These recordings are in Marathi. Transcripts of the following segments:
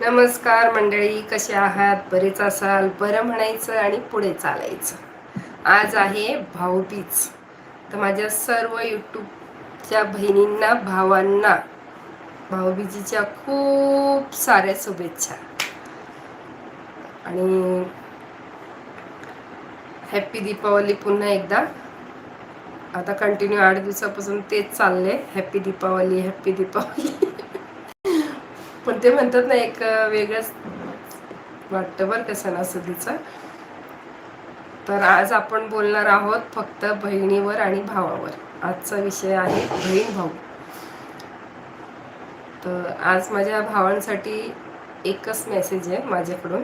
नमस्कार मंडळी कसे आहात? बरेच असाल बरं म्हणायचं आणि पुढे चालायचं. आज आहे भाऊबीज. तर माझ्या सर्व यूट्यूबच्या बहिणींना भावांना भाऊबीजीच्या खूप साऱ्या शुभेच्छा. आणि हॅप्पी दीपावली पुन्हा एकदा. आता कंटिन्यू आठ दिवसापासून तेच चालले हॅप्पी दीपावली हॅप्पी दीपावली. पण ते म्हणतात ना एक वेगळंच वाटतं बरं का सणासुदीचं. तर आज आपण बोलणार आहोत फक्त बहिणीवर आणि भावावर. आजचा विषय आहे बहीण भाऊ. तर आज माझ्या भावांसाठी एकच मेसेज आहे माझ्याकडून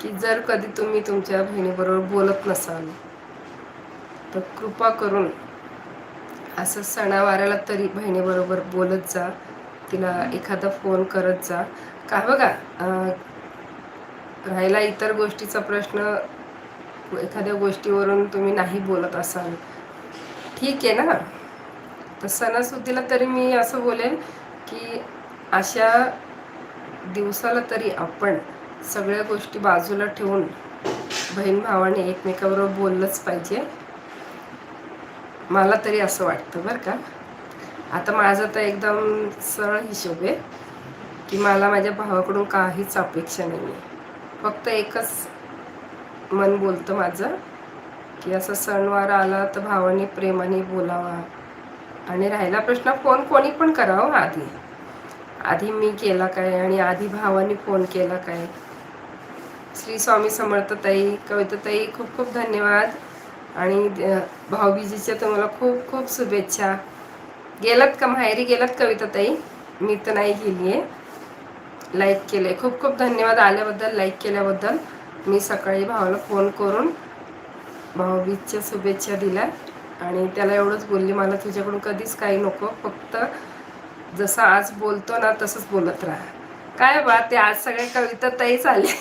की जर कधी तुम्ही तुमच्या बहिणीबरोबर बोलत नसाल तर कृपा करून असं सणावाराला तरी बहिणीबरोबर बोलत जा. तिला एखादा फोन करत जा. का बघा राहिला इतर गोष्टीचा प्रश्न एखाद्या गोष्टीवरून तुम्ही नाही बोलत असाल. ठीक आहे ना? तर सणासुदीला तरी मी असं बोलेन की अशा दिवसाला तरी आपण सगळ्या गोष्टी बाजूला ठेवून बहीण भावाने एकमेकाबरोबर बोललंच पाहिजे. मला तरी असं वाटतं बरं का? आता माझं तर एकदम सरळ हिशोब आहे की मला माझ्या भावाकडून काहीच अपेक्षा नाही आहे. फक्त एकच मन बोलतं माझं की असं सणवार आला तर भावाने प्रेमाने बोलावा आणि राहिला प्रश्न फोन कोणी पण करावं आधी. आधी मी केला काय आणि आधी भावाने फोन केला काय? श्री स्वामी समर्थ ताई कविता ताई खूप खूप धन्यवाद. आणि भाऊबीजीच्या तुम्हाला खूप खूप शुभेच्छा. गेलात का माहेरी? गेलात कविता ताई? मी तर नाही गेली आहे लाईक केले खूप खूप धन्यवाद आल्याबद्दल लाईक केल्याबद्दल. मी सकाळी भावाला फोन करून भाऊबीजच्या शुभेच्छा दिल्या. आणि त्याला एवढंच बोलली मला तुझ्याकडून कधीच काही नको. फक्त जसं आज बोलतो ना तसंच बोलत राहा. काय बा ते आज सगळ्या कविता ताई चालले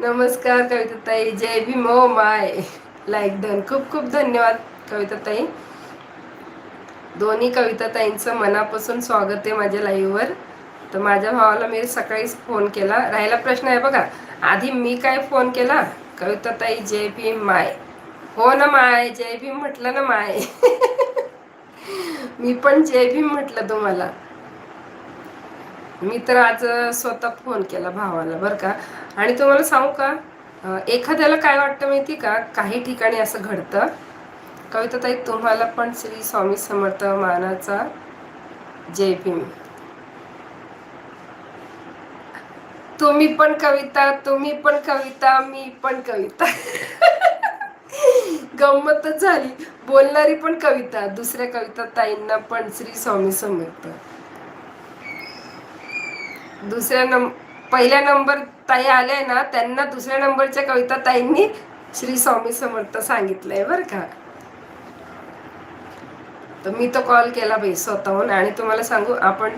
नमस्कार कविता ताई. जय भीम. Oh my. लाईक धन खूप खूप धन्यवाद कविता ताई. दोन्ही कविता ताईंचं मनापासून स्वागत आहे माझ्या लाईव्हवर. तर माझ्या भावाला मी सकाळीच फोन केला. राहिला प्रश्न आहे बघा. आधी मी काय फोन केला? कविता ताई जय भीम माय. हो ना माय. जय भीम म्हटलं ना माय. मी पण जय भीम म्हटलं तुम्हाला. मी तर आज स्वतः फोन केला भावाला बरं का? आणि तुम्हाला सांगू का? एखाद्याला काय वाटतं माहिती का? काही ठिकाणी असं घडतं कविताताई तुम्हाला पण श्री स्वामी समर्थ मानाचा जय भीम. तुम्ही पण कविता तुम्ही पण कविता मी पण कविता. गंमतच झाली. बोलणारी पण कविता दुसऱ्या कविता ताईंना पण श्री स्वामी समर्थ. दुसऱ्या नंब पहिल्या नंबर ताई आल्या ना त्यांना दुसऱ्या नंबरच्या कविता ताईंनी श्री स्वामी समर्थ सांगितलंय बरं का. तर मी तो कॉल केला बाई स्वतःहून आणि तुम्हाला सांगू आपण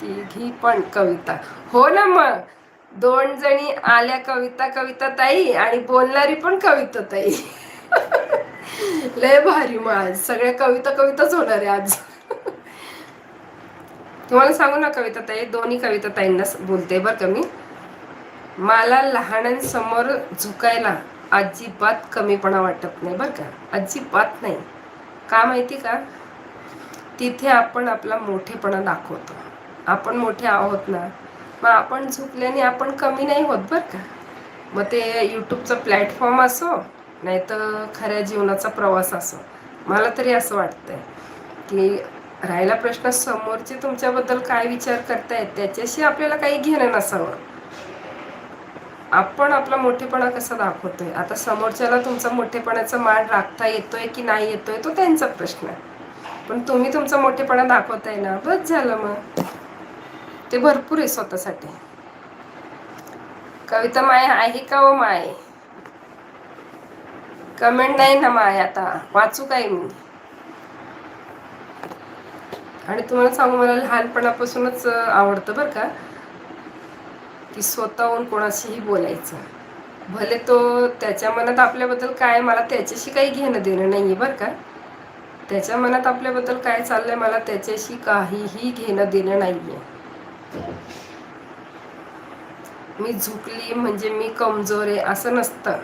तिघी पण कविता. हो ना मग. दोन जणी आल्या कविता कविता ताई आणि बोलणारी पण कविता ताई. लय भारी मग. आज सगळ्या कविता कविताच होणार आहे आज. तुम्हाला सांगू ना कविता ताई दोन्ही कविता ताईंना बोलते बरं का मी. मला लहानांसमोर झुकायला अजिबात कमीपणा वाटत नाही बरं का. अजिबात नाही. का माहिती का? तिथे आपण आपला मोठेपणा दाखवतो. आपण मोठे आहोत ना मग आपण झुकल्याने आपण कमी नाही होत बरं का? मग ते यूट्यूबचा प्लॅटफॉर्म असो नाही तर खऱ्या जीवनाचा प्रवास असो. मला तरी असं वाटतंय की राहिला प्रश्न समोरचे तुमच्याबद्दल काय विचार करतायत त्याच्याशी आपल्याला काही घेणं नसावं. आपण आपला मोठेपणा कसा दाखवतोय? आता समोरच्याला तुमचा मोठेपणाचा मान राखता येतोय की नाही येतोय तो त्यांचा प्रश्न आहे. पण तुम्ही तुमचा मोठेपणा दाखवताय ना बस झालं मग. ते भरपूर आहे स्वतःसाठी. कविता माय आहे का व माय? कमेंट नाही ना माय आता वाचू काय मी? आणि तुम्हाला सांगू मला लहानपणापासूनच आवडतं बरं का. की स्वतःहून कोणाशीही बोलायचं. भले तो त्याच्या मनात आपल्याबद्दल काय मला त्याच्याशी काही घेणं देणं नाही आहे बरं का. त्याच्या मनात आपल्याबद्दल काय चाललंय मला त्याच्याशी काहीही घेणं देणं नाही आहे मी झुकली म्हणजे मी कमजोर आहे असं नसतं.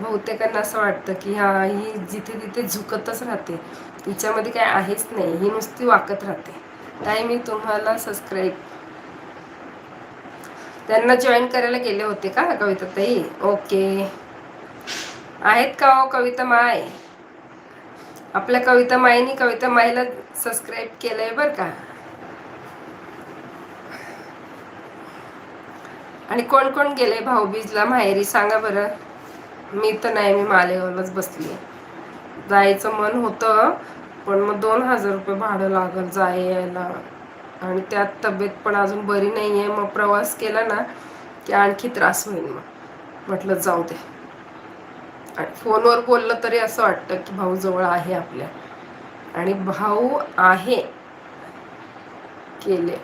बहुतेकांना असं वाटतं की हा ही जिथे तिथे झुकतच राहते. तिच्यामध्ये काय आहेच नाही ही नुसती वाकत राहते. ताई मी तुम्हाला सबस्क्राईब त्यांना जॉईन करायला गेले होते का कविता ताई? ओके आहेत का हो कविता माय? आपल्या कविता मायनी कविता मायला सबस्क्राईब केलंय बरं का? आणि कोण कोण गेले भाऊबीजला माहेरी? सांगा बरं. मी तर नाही मी मालेगावलाच बसली जायचं मन होतं पण मग दोन हजार रुपये भाडं लागल जायला. आणि त्यात तब्येत पण अजून बरी नाही आहे मग प्रवास केला ना की आणखी त्रास होईल मग. म्हटलं जाऊ दे. आणि फोनवर बोललं तरी असं वाटतं की भाऊ जवळ आहे आपल्या. आणि भाऊ आहे. केले.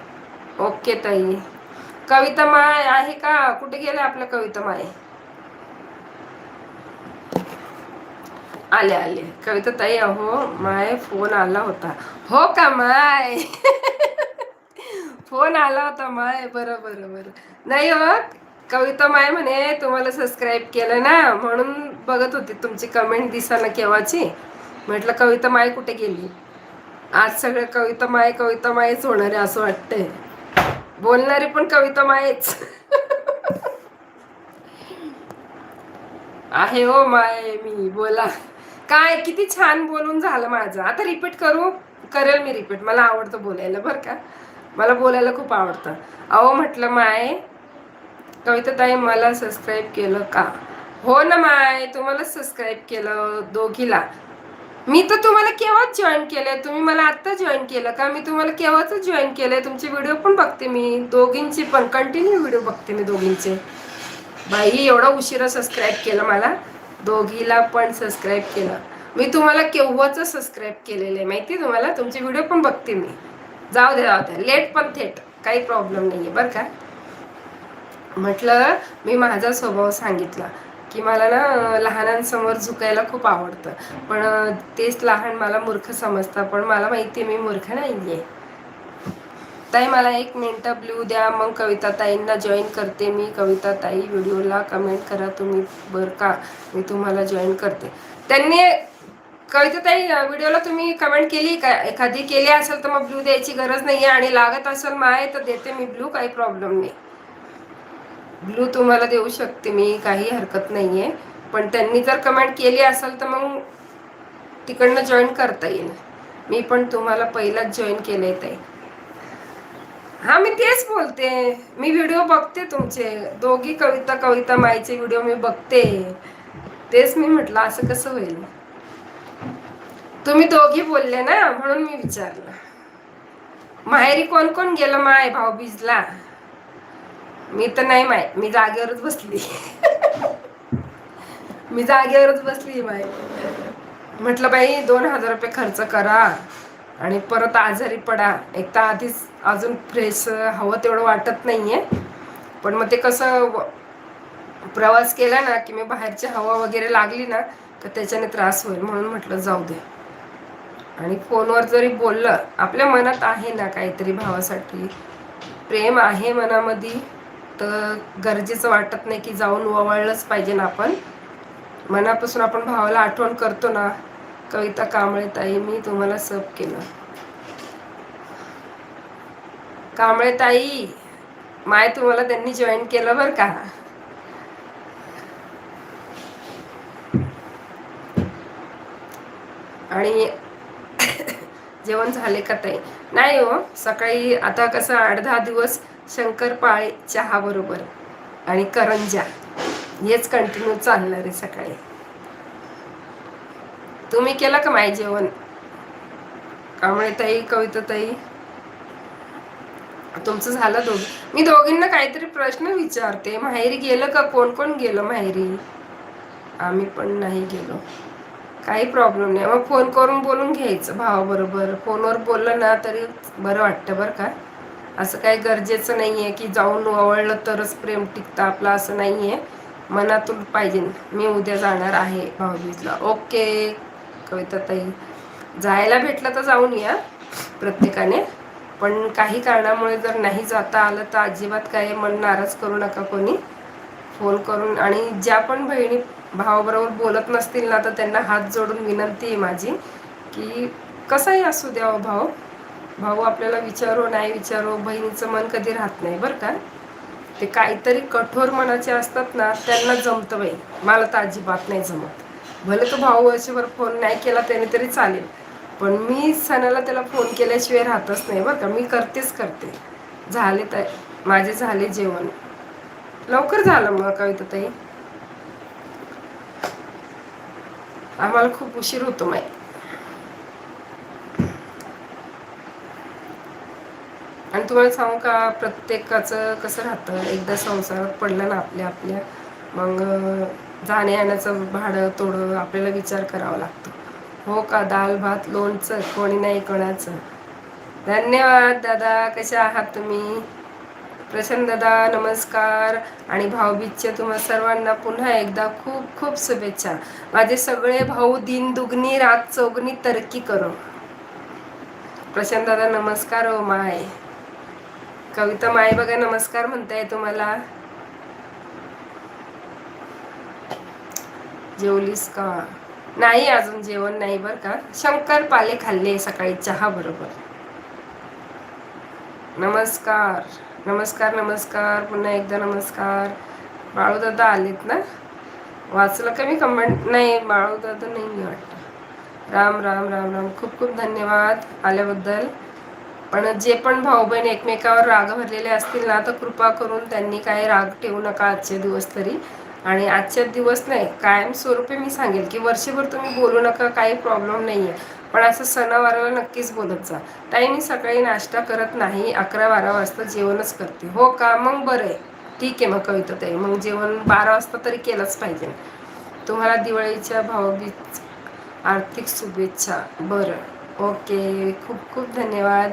ओके ताई. कविता माय आहे का? कुठे गेले आपल्या कविता माय? आले आले. कविता ताई अहो माय फोन आला होता. हो का माय? फोन आला होता माय बरं बरं बरं नाही हो कविता माय म्हणे तुम्हाला सबस्क्राईब केलं ना म्हणून बघत होती तुमची कमेंट दिसा ना केव्हाची. म्हटलं कविता माय कुठे गेली? आज सगळं कविता माय कविता मायच होणार आहे असं वाटतंय. बोलणारी पण कविता मायच. आहे हो माय मी बोला. काय किती छान बोलून झालं माझं. आता रिपीट करू? करेल मी रिपीट मला आवडतं बोलायला बरं का? मला बोलायला खूप आवडतं. अहो म्हटलं माय कविता ताई मला सबस्क्राईब केलं का? हो ना माय तुम्हाला सबस्क्राईब केलं दोघीला. मी तर तुम्हाला केव्हाच जॉईन केलंय? तुम्ही मला आत्ता जॉईन केलं का? मी तुम्हाला केव्हाच जॉईन केलंय? तुमचे व्हिडिओ पण बघते मी दोघींची पण. कंटिन्यू व्हिडिओ बघते मी दोघींचे. बाई एवढा उशिरा सबस्क्राईब केलं मला. दोघीला पण सबस्क्राईब केलं. मी तुम्हाला केव्हाच सबस्क्राईब केलेलं आहे माहिती तुम्हाला? तुमचे व्हिडिओ पण बघते मी. जाऊ दे जाऊ दे. लेट पण थेट. काही प्रॉब्लेम नाही आहे बरं का? म्हटलं मी माझा स्वभाव सांगितला की मला ना लहानांसमोर झुकायला खूप आवडतं. पण तेच लहान मला मूर्ख समजतं. पण मला माहिती आहे मी मूर्ख नाही आहे ताई मला एक मिनटं ब्ल्यू द्या. मग कविता ताईंना जॉईन करते मी. कविता ताई व्हिडिओला कमेंट करा तुम्ही. बरं का? मी तुम्हाला जॉईन करते. त्यांनी कविता ताई व्हिडिओला तुम्ही कमेंट केली का? एखादी केली असेल तर मग ब्ल्यू द्यायची गरज नाही आहे आणि लागत असेल माय तर देते मी ब्ल्यू काही प्रॉब्लेम नाही. ब्लू तुम्हाला देऊ शकते मी काही हरकत नाही आहे पण त्यांनी जर कमेंट केली असेल तर मग तिकडनं जॉईन करता येईल. मी पण तुम्हाला पहिलाच जॉईन केलंय ताई. हा मी तेच बोलते. मी व्हिडिओ बघते तुमचे. दोघी कविता कविता मायचे व्हिडिओ मी बघते. तेच मी म्हटलं असं कसं होईल? तुम्ही दोघी बोलले ना म्हणून मी विचारलं. माहेरी कोण कोण गेलं माय भाऊ बीजला? मी तर नाही माय मी जागेवरच बसली. मी जागेवरच बसली माय. म्हटलं बाई दोन हजार रुपये खर्च करा आणि परत आजारी पडा. एक तर आधीच अजून फ्रेश हवं तेवढं वाटत नाहीये. पण मग ते कसं प्रवास केला ना की मी बाहेरची हवा वगैरे लागली ना तर त्याच्याने त्रास होईल म्हणून म्हटलं जाऊ दे. आणि फोनवर जरी बोललं आपल्या मनात आहे ना काहीतरी भावासाठी. प्रेम आहे मनामध्ये तर गरजेचं वाटत नाही की जाऊन ववळलंच पाहिजे ना आपण. मनापासून आपण भावाला आठवण करतो ना कविता कांबळे ताई मी तुम्हाला सब केलं. कांबळे ताई माय तुम्हाला त्यांनी जॉईन केलं बरं का? आणि जेवण झाले का ताई? नाही हो सकाळी आता कसं आठ दहा दिवस शंकरपाळे चहा बरोबर आणि करंजा हेच कंटिन्यू चालणार आहे सकाळी. तुम्ही केलं का माय जेवण? कांबळे ताई कविता ताई? तुमचं झालं दोघी? मी दोघींना काहीतरी प्रश्न विचारते. माहेरी गेलं का? कोण कोण गेलं माहेरी? आम्ही पण नाही गेलो. काही प्रॉब्लेम नाही. मग फोन करून बोलून घ्यायचं भावाबरोबर. फोनवर बोललं ना तरी बरं वाटतं बरं का. असं काही गरजेचं नाही आहे की जाऊन ओवळलं तरच प्रेम टिकतं आपलं असं नाही आहे मनातून पाहिजे. मी उद्या जाणार आहे भाऊबीजला. ओके कविता ताई जायला भेटलं तर जाऊन या प्रत्येकाने. पण काही कारणामुळे जर नाही जाता आलं तर अजिबात काय मन नाराज करू नका कोणी. फोन करून आणि ज्या पण बहिणी भावाबरोबर बोलत नसतील ना तर त्यांना हात जोडून विनंती आहे माझी की कसाही असू द्या हो भाऊ. भाऊ आपल्याला विचारो नाही विचारो बहिणीचं मन कधी राहत नाही बरं का. ते काहीतरी कठोर मनाचे असतात ना त्यांना जमतं बाई. मला तर अजिबात नाही जमत. भले तो भाऊ वर्षभर फोन नाही केला त्याने तरी चालेल. पण मी सणाला त्याला फोन केल्याशिवाय राहतच नाही बरं का. मी करतेच करते. झाले तर माझे झाले जेवण. लवकर झालं मग कविता ताई? आम्हाला खूप उशीर होतो माय आणि तुम्हाला सांगू का प्रत्येकाचं कसं राहतं? एकदा संसारात पडलं ना आपल्या आपल्या मग जाणे येण्याचं भाडं तोडं आपल्याला विचार करावा लागतो. हो का दाल भात लोणचं कोणी नाही कोणाचं? धन्यवाद दादा. कसे आहात तुम्ही? प्रसन्न दादा नमस्कार आणि भाऊबीजच्या तुम्हा सर्वांना पुन्हा एकदा खूप खूप शुभेच्छा. माझे सगळे भाऊ दिन दुगणी रात चौगणी तरकी करो. प्रशांत दादा नमस्कार ओ माय. कविता माय बघा नमस्कार म्हणताय तुम्हाला. जेवलीस का? नाही अजून जेवण नाही बर का. शंकर पाले खाल्ले सकाळी चहा बरोबर. नमस्कार. नमस्कार नमस्कार पुन्हा एकदा नमस्कार. बाळूदादा आलेत ना? वाचलं का मी कमेंट नाही बाळूदादा नाही वाटतं. राम राम राम राम. खूप खूप धन्यवाद आल्याबद्दल. पण जे पण भाऊ बहीण एकमेकावर राग भरलेले असतील ना तर कृपा करून त्यांनी काही राग ठेवू नका आजचे दिवस तरी. आणि आजच्या दिवस नाही कायमस्वरूपी मी सांगेल की वर्षभर तुम्ही बोलू नका काही प्रॉब्लेम नाही आहे पण असं सणावाराला नक्कीच बोलत जा. ताई मी सकाळी नाश्ता करत नाही अकरा बारा वाजता जेवणच करते. हो का? मग बरं आहे. ठीक आहे मग कविता ताई. मग जेवण बारा वाजता तरी केलंच पाहिजे. तुम्हाला दिवाळीच्या भावगीत आर्थिक शुभेच्छा. बरं. ओके. खूप खूप धन्यवाद.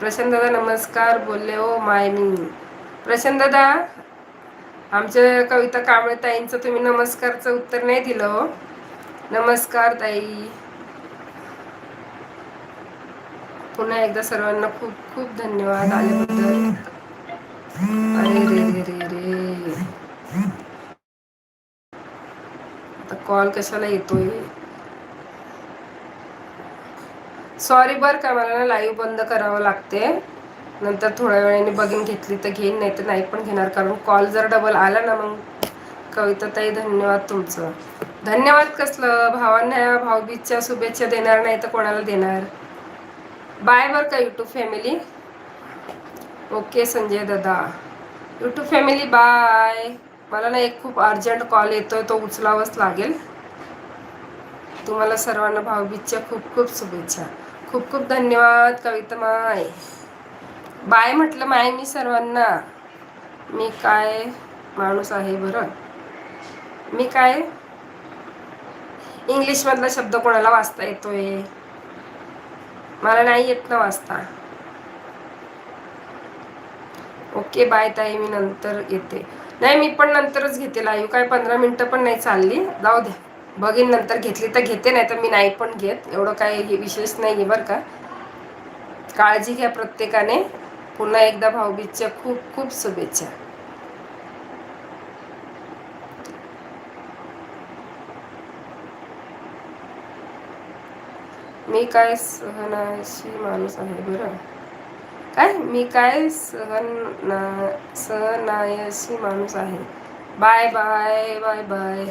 प्रशांत दादा नमस्कार. बोलले हो माय मी. प्रशांत दादा आमच्या कविता कांबळे ताईंचं तुम्ही नमस्कारचं उत्तर नाही दिलं हो. नमस्कार ताई. पुन्हा एकदा सर्वांना खूप खूप धन्यवाद आल्याबद्दल. अरे रे रे रे रे. आता कॉल कशाला येतोय? सॉरी बर का मला ना लाईव्ह बंद करावं लागते. नंतर थोड्या वेळाने बघून घेतली तर घेईन नाही तर नाही पण घेणार. कारण कॉल जर डबल आला ना मग कविता ताई धन्यवाद तुमचं. धन्यवाद कसलं? भावांना भाऊबीजच्या शुभेच्छा देणार नाही तर कोणाला देणार? बाय बर का यूट्यूब फॅमिली ओके संजय दादा यूट्यूब फॅमिली बाय मला ना एक खूप अर्जंट कॉल येतोय तो उचलावाच लागेल. तुम्हाला सर्वांना भाऊबीजच्या खूप खूप शुभेच्छा. खूप खूप धन्यवाद कविता माय. बाय म्हटलं माय मी सर्वांना. मी काय माणूस आहे बरं? मी काय? इंग्लिशमधला शब्द कोणाला वाचता येतोय? मला नाही येत ना वाचता ओके बाय ताई मी नंतर येते. नाही मी पण नंतरच घेते लाईव्ह काय पंधरा मिनटं पण नाही चालली. जाऊ द्या बघीन नंतर घेतली तर घेते नाही तर मी नाही पण घेत. एवढं काही विशेष नाही आहे बरं का. काळजी घ्या प्रत्येकाने. पुन्हा एकदा भाऊबीजच्या खूप खूप शुभेच्छा. मी काय सहनाशी माणूस आहे बरं? काय? मी काय सहन सहनायशी माणूस आहे? Bye bye bye bye.